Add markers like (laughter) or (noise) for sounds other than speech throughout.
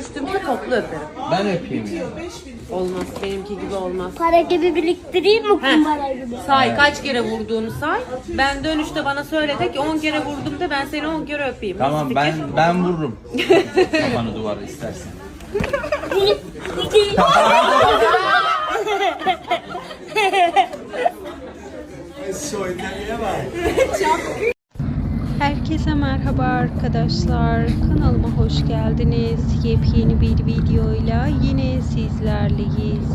Üstümde toplu öperim. Ben öpeyim ya. Olmaz. Benimki gibi olmaz. Para gibi biriktireyim mi kumbara gibi? Say kaç kere vurduğunu say. Ben dönüşte bana söyle de ki 10 kere vurdum da ben seni 10 kere öpeyim. Tamam ben ben vururum. Kafanı duvara istersen. (laughs) Herkese merhaba arkadaşlar. Kanalıma hoş geldiniz. Yepyeni bir videoyla yine sizlerleyiz.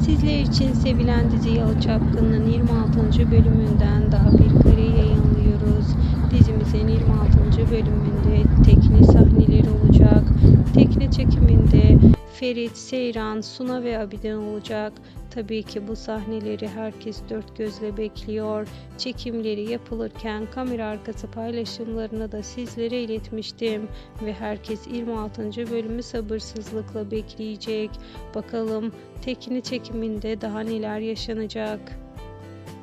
Sizler için sevilen dizi Yalı Çapkın'ın 26. bölümünden daha bir kare yayınlıyoruz. Dizimizin 26. bölümünde tekne sahneleri olacak. Tekne çekiminde Ferit, Seyran, Suna ve Abiden olacak. Tabii ki bu sahneleri herkes dört gözle bekliyor. Çekimleri yapılırken kamera arkası paylaşımlarını da sizlere iletmiştim ve herkes 26. bölümü sabırsızlıkla bekleyecek. Bakalım tekne çekiminde daha neler yaşanacak.